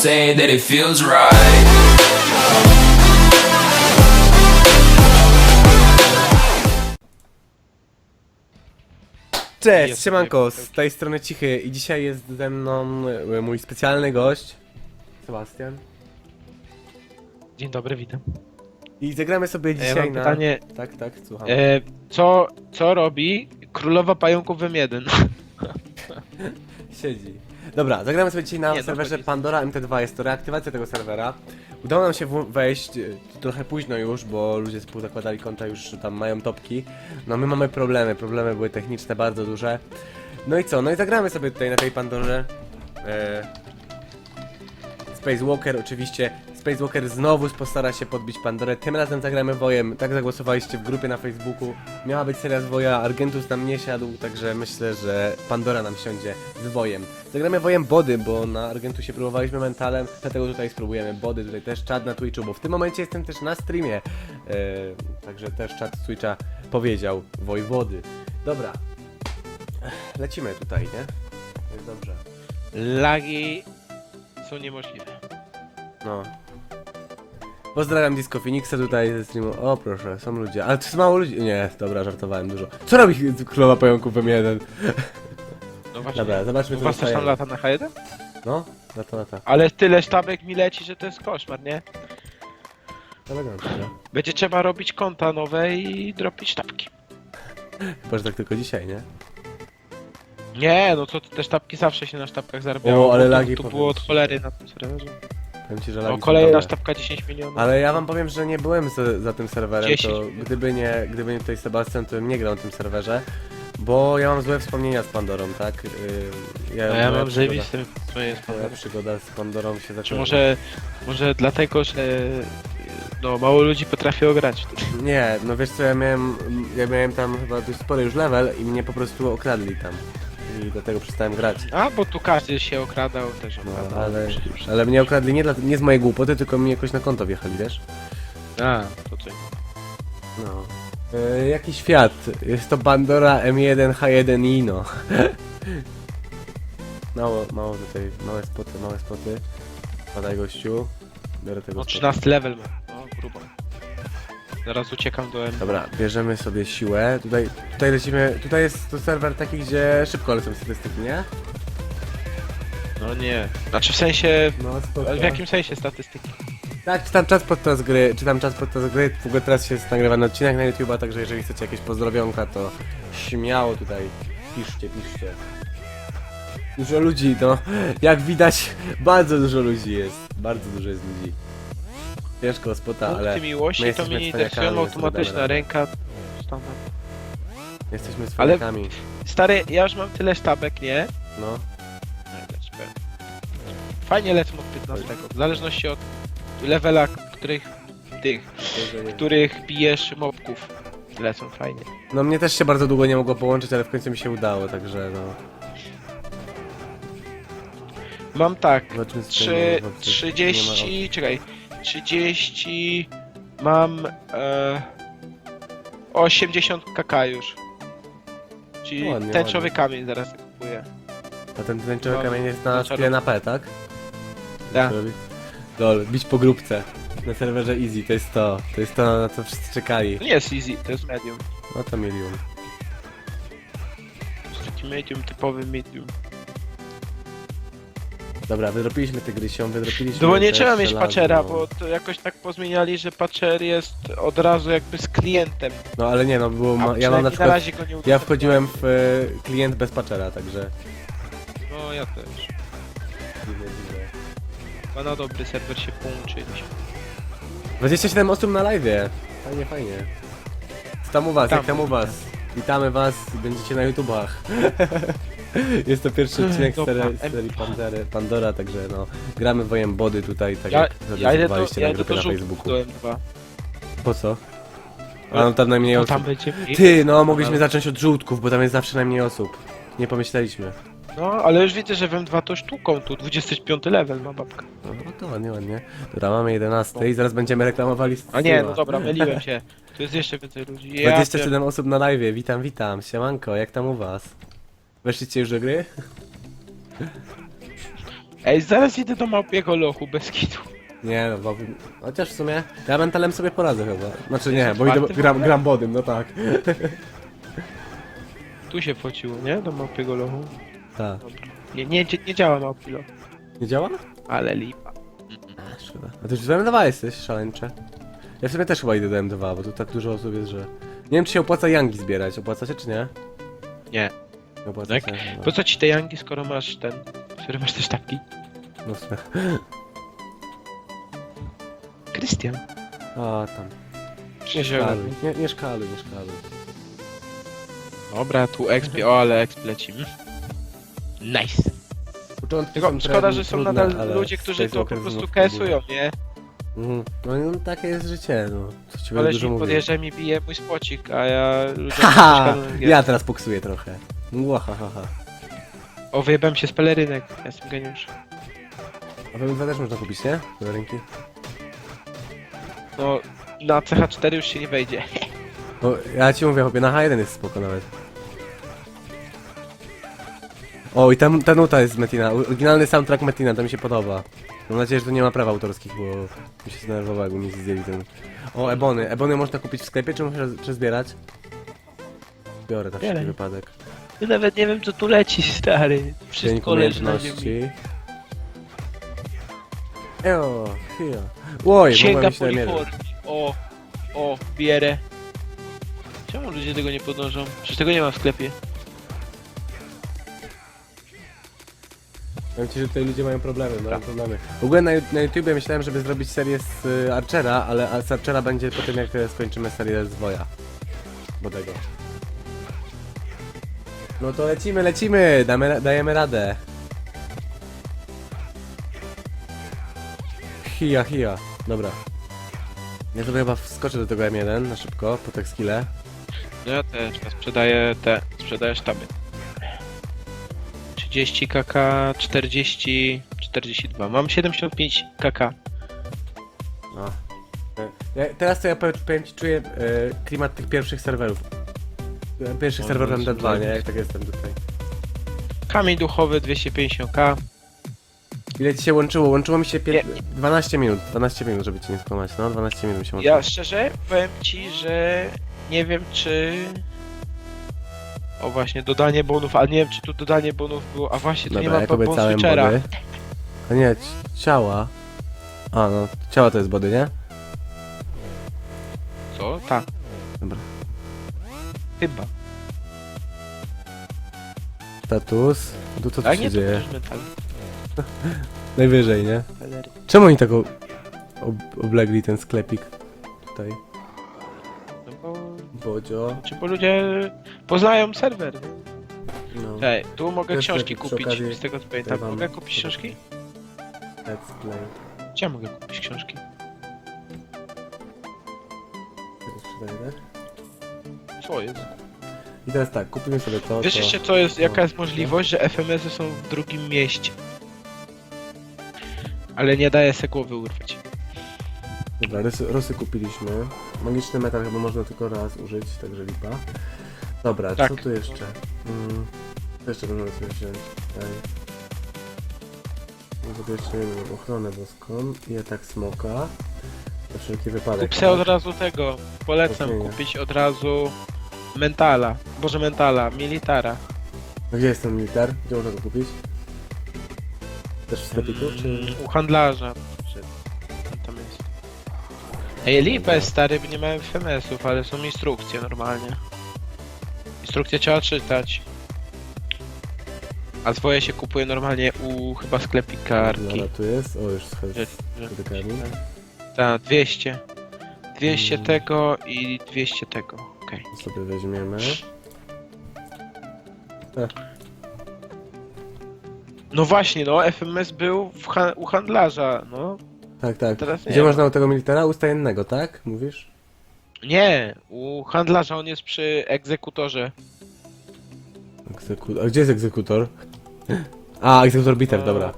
say that it feels right. Cześć, Jest siemanko, z tej strony Cichy i dzisiaj jest ze mną e, mój specjalny gość, Sebastian. Dzień dobry, witam. I zagramy sobie E, dzisiaj mam na... pytanie, Tak, tak, słucham. e, co, co robi królowa pająków w M1? Siedzi. Dobra, zagramy sobie dzisiaj na Nie, no, serwerze Pandora MT2, jest to reaktywacja tego serwera. Udało nam się w- wejść e, trochę późno już, bo ludzie zakładali konta już tam mają topki. No my mamy problemy, problemy były techniczne bardzo duże. No i co, no i zagramy sobie tutaj na tej Pandorze. E... Space Walker oczywiście. Space Walker znowu postara się podbić Pandorę. Tym razem zagramy wojem. Tak zagłosowaliście w grupie na Facebooku. Miała być seria z woja, Argentus nam nie siadł, także myślę, że Pandora nam siądzie z wojem. Zagramy wojem body, bo na Argentusie próbowaliśmy mentalem, dlatego tutaj spróbujemy body, tutaj też czat na Twitchu, bo w tym momencie jestem też na streamie. E, także też czat z Twitcha powiedział wojwody. Dobra. Lecimy tutaj, nie? Jest dobrze. Lagi są niemożliwe. No. Pozdrawiam Disco Phoenixa tutaj ze streamu. O proszę, są ludzie. Ale to jest mało ludzi. Nie, dobra, żartowałem dużo. Co robi królowa pająków M1? No właśnie, Dobra, zobaczmy u co was też tam lata na H1? No, na to, na to. Ale tyle sztabek mi leci, że to jest koszmar, nie? Elegancko. Będzie trzeba robić konta nowe i dropić sztabki. Chyba, że tak tylko dzisiaj, nie? Nie, no to te sztabki zawsze się na sztabkach zarabiało. O, ale bo lagi To, to powiem było od ci. cholery na tym serwerze. Powiem ci, że O, lagi są kolejna dobre. sztabka 10 milionów. Ale ja wam powiem, że nie byłem za, za tym serwerem, 10 to gdyby nie, gdyby nie tutaj Sebastian, to bym nie grał na tym serwerze. Bo ja mam złe wspomnienia z Pandorą, tak? A ja moja mam przygoda- zajebiste swoje Moja sposoby. przygoda z Pandorą się zaczęła. Czy może, może dlatego, że no, mało ludzi potrafiło grać. Nie, no wiesz co, ja miałem, ja miałem tam chyba dość spory już level i mnie po prostu okradli tam. I dlatego przestałem grać. A, bo tu każdy się okradał też No, okradał. ale, przecież. ale mnie okradli nie, dla, nie z mojej głupoty, tylko mi jakoś na konto wjechali, wiesz? A, to co? No. E, jaki świat? Jest to Pandora M1 H1 Ino. mało, mało tutaj, małe spoty, małe spoty. Padaj gościu. Biorę tego No spota. 13 level ma. No, grubo. Zaraz uciekam do M. Dobra, bierzemy sobie siłę. Tutaj, tutaj lecimy. Tutaj jest to serwer taki, gdzie szybko lecą statystyki, nie? No nie. Znaczy w sensie... No spoko. W jakim sensie statystyki? Tak, czytam czas podczas gry, czytam czas podczas gry. W ogóle teraz się nagrywany odcinek na YouTube'a, także jeżeli chcecie jakieś pozdrowionka, to śmiało tutaj piszcie, piszcie. Dużo ludzi, to jak widać, bardzo dużo ludzi jest. Bardzo dużo jest ludzi. Ciężko spota, Punkty ale miłości my to jesteśmy mnie cwaniakami, więc sobie automatyczna damy ręka. Standard. jesteśmy z Ale-. Stary, ja już mam tyle sztabek, nie? No. Leć, pewnie. Fajnie lecą od 15. W zależności od levela, których tych, których bijesz mobków. Lecą fajnie. No mnie też się bardzo długo nie mogło połączyć, ale w końcu mi się udało, także no. Mam tak, Zobaczmy Trzy, tutaj mamy w opcji. Nie ma 30, czekaj, 30, mam e, 80 kk już. Czyli Ładnie, tęczowy ładnie. kamień zaraz kupuję. A ten tęczowy Mam kamień jest na skille na P, tak? Tak. Robi? Lol, bić po grupce. Na serwerze easy, to jest to. To jest to, na co wszyscy czekali. To nie jest easy, to jest medium. No to milion. To jest taki medium, typowy medium. Dobra, wydropiliśmy tygrysią, wydropiliśmy No bo nie trzeba mieć żelazną. patchera, bo to jakoś tak pozmieniali, że patcher jest od razu jakby z klientem. No ale nie no, było A ma... ja mam przynajmniej na przykład... razie go nie Ja wchodziłem w e, klient bez patchera, także... No ja też. Dziwne, dziwne. Chyba na dobry serwer się połączyliśmy. 27 osób na live. Fajnie, fajnie. Co tam u was, Tam. jak tam u was? Witamy was, będziecie na YouTubach. Jest to pierwszy odcinek z Dobra, serii, em- serii Pandora, także no, gramy wojem body tutaj, tak Ja, jak ja idę do, zadecydowaliście ja na idę grupie do na Facebooku. do M2. Po co? A no tam najmniej No osób. tam będzie mniej. Ty, no mogliśmy zacząć od żółtków, bo tam jest zawsze najmniej osób. Nie pomyśleliśmy. No, ale już widzę, że w M2 to sztuką, tu 25 level ma babka. No, no to ładnie, ładnie. Dobra, mamy 11 i zaraz będziemy reklamowali A nie, streama. no dobra, myliłem się. Tu jest jeszcze więcej ludzi. Ja 27 osób na live, witam, witam. Siemanko, jak tam u was? Weszliście już do gry? Ej, zaraz idę do małpiego lochu, bez kitu. Nie no, bo... Chociaż w sumie ja mentalem sobie poradzę chyba. Znaczy nie, bo idę, gram, gram bodym, no tak. Tu się pociło, nie? Do małpiego lochu. Tak. Nie, nie, nie działa małpi loch. Nie działa? Ale lipa. A, szkoda. A ty już w M2 jesteś, szaleńcze. Ja w sumie też chyba idę do M2, bo tu tak dużo osób jest, że... Nie wiem, czy się opłaca Yangi zbierać. Opłaca się, czy nie? Nie. Nie opłaca Tak? No, Po co ci te jangi, skoro masz ten... Skoro masz te sztabki? no w sumie. Krystian. A, tam. Nie szkaluj, nie, nie szkaluj, nie szkaluj. Dobra, tu exp, o ale exp lecimy. Nice. Początki Tylko są szkoda, że są trudne, nadal ale ludzie, którzy to po prostu znów KS-ują, nie? Mhm. No, no takie jest życie, no. Co ci będę dużo mi mówił. podjeżdża i mi bije mój spocik, a ja ludziom Haha! Ja teraz poksuję trochę. Łahahaha. O, wyjebałem się z pelerynek, ja jestem geniusz. A BMW też można kupić, nie? Do ręki. No, na CH4 już się nie wejdzie. No, ja ci mówię, chłopie, na H1 jest spoko nawet. O, i ta, ta nuta jest z Metina. Oryginalny soundtrack Metina, to mi się podoba. Mam nadzieję, że tu nie ma praw autorskich, bo mi się zdenerwowało, jakby mi zdjęli ten... O, Ebony. Ebony można kupić w sklepie, czy muszę czy zbierać? Biorę na wszelki wypadek. Ja nawet nie wiem co tu leci, stary. Dzień Wszystko leży na ziemi. umiejętności. Eo, chwila. Księga się namierzyć. poliformii. O, o, bierę. Czemu ludzie tego nie podążą? Przecież tego nie ma w sklepie. Powiem ci, że tutaj ludzie mają problemy, mają problemy. W ogóle na, na YouTubie myślałem, żeby zrobić serię z y, Archera, ale a z Archera będzie po tym, jak e, skończymy serię z Woja. Bodego. No to lecimy, lecimy! Damy, dajemy radę. Hija, hija. Dobra. Ja sobie chyba wskoczę do tego M1 na szybko, po tak skille. No ja też, ja sprzedaję te, sprzedaję sztaby. 30 kk, 40, 42. Mam 75 kk. No. E, Ja, teraz to ja powiem, powiem ci, czuję e, klimat tych pierwszych serwerów. E, Pierwszych No, serwerów no, MD2, nie? Jak tak jestem tutaj. Kamień duchowy 250k. Ile ci się łączyło? Łączyło mi się Nie, pię- 12 minut, 12 minut, żeby ci nie skłamać, no 12 minut mi się łączyło. Ja szczerze powiem ci, że nie wiem czy... O właśnie, dodanie bonów, ale nie wiem czy tu dodanie bonów było, a właśnie tu Dobra, nie ma jak bon obiecałem switchera. body. A nie, ci- ciała. A no, ciała to jest body, nie? Co? Tak. Dobra. Chyba. Status. Tu co tu Tak, się to dzieje? też metal. Najwyżej, nie? Czemu oni tak ob ob oblegli ten sklepik? Tutaj. No bo... Bodzio. Czy bo ludzie poznają serwer. No. Ej, tu mogę Też książki przy kupić, okazji z tego co pamiętam. Mogę kupić książki? Let's play. Gdzie ja mogę kupić książki? Teraz przydajemy. Co jest? I teraz tak, kupimy sobie to. Wiesz to... jeszcze co jest, jaka jest możliwość, że FMS-y są w drugim mieście. Ale nie daje se głowy urwać. Dobra, rosy, rosy kupiliśmy. Magiczny metal chyba można tylko raz użyć, także lipa. Dobra, Tak. co tu jeszcze? Mm, co jeszcze możemy sobie wziąć? Tutaj. No to jeszcze nie wiem, ochronę boską i atak smoka. Na wszelki wypadek. Kup se od razu tego. Polecam Okej. kupić od razu mentala. Boże mentala, militara. A Gdzie jest ten militar? Gdzie można go kupić? Też w sklepiku, czy... Mm, U handlarza. Czy- Tam jest. Ej, lipa jest stary, bo nie mają FMS-ów, ale są instrukcje normalnie. Instrukcje trzeba czytać. A swoje się kupuje normalnie u chyba sklepikarki. Dobra, tu jest. O, już schodzi. Że, że, Dotykami. tak, 200. 200 Mm. tego i 200 tego. Okej. To sobie weźmiemy. No właśnie, no FMS był w ha- u handlarza, no. Tak, tak. Teraz nie Gdzie ma. można u tego militara? Ustajennego, tak? Mówisz? Nie, u handlarza on jest przy egzekutorze. Egzeku... A gdzie jest egzekutor? A, egzekutor biter, No. dobra.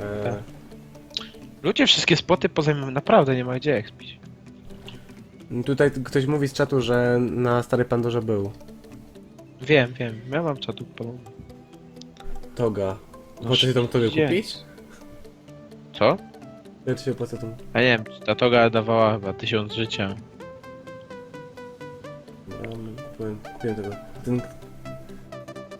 E, Ludzie wszystkie spoty pozajmują, naprawdę nie ma gdzie expić. Tutaj ktoś mówi z czatu, że na Starej Pandorze był. Wiem, wiem, ja mam czatu po... Toga. Się tą togę Gdzie? kupić? Co? Ja ci się opłaca tą... A nie wiem, ta toga dawała chyba tysiąc życia. Dobra, kupiłem, kupiłem tego. Ten...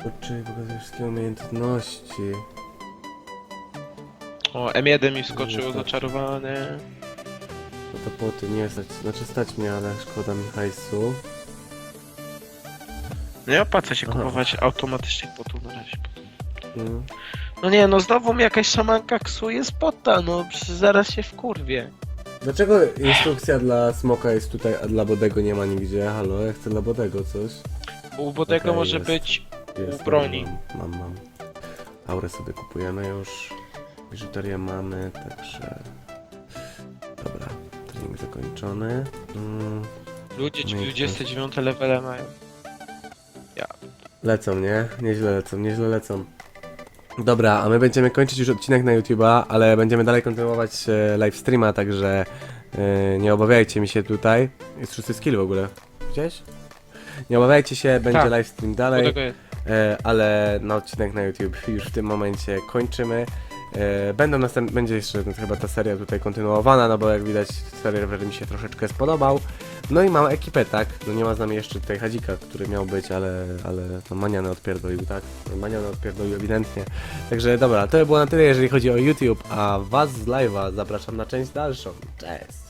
Oczy, pokazuje wszystkie umiejętności. O, M1 mi wskoczyło Wystarczy. zaczarowane. No to po tym nie stać, znaczy stać mnie, ale szkoda mi hajsu. Nie opłaca się Aha. kupować automatycznych potów na razie. No. No nie, no znowu mi jakaś szamanka ksuje spota, no przecież zaraz się wkurwie. Dlaczego instrukcja dla smoka jest tutaj, a dla Bodego nie ma nigdzie? Halo, ja chcę dla Bodego coś. U Bodego Okej, może jest. być Jest, U broni. Mam, mam, mam. Aurę sobie kupujemy już. Biżuterię mamy, także... Zakończony. Mm, ludzie No i 29 levele mają. lecą, nie? Nieźle lecą, nieźle lecą. Dobra, a my będziemy kończyć już odcinek na YouTube'a, ale będziemy dalej kontynuować e, live streama, także e, nie obawiajcie mi się tutaj. Jest szósty skill w ogóle. Widziałeś? Nie obawiajcie się, będzie Tak. live stream dalej. Jest. E, ale na odcinek na YouTube już w tym momencie kończymy. E, Będą następ... Będzie jeszcze chyba ta seria tutaj kontynuowana, no bo jak widać serwer mi się troszeczkę spodobał. No i mam ekipę, tak? No nie ma z nami jeszcze tutaj Hadzika, który miał być, ale, ale to maniany odpierdolił, tak? Maniany odpierdolił ewidentnie. Także dobra, to by było na tyle, jeżeli chodzi o YouTube, a was z live'a zapraszam na część dalszą. Cześć!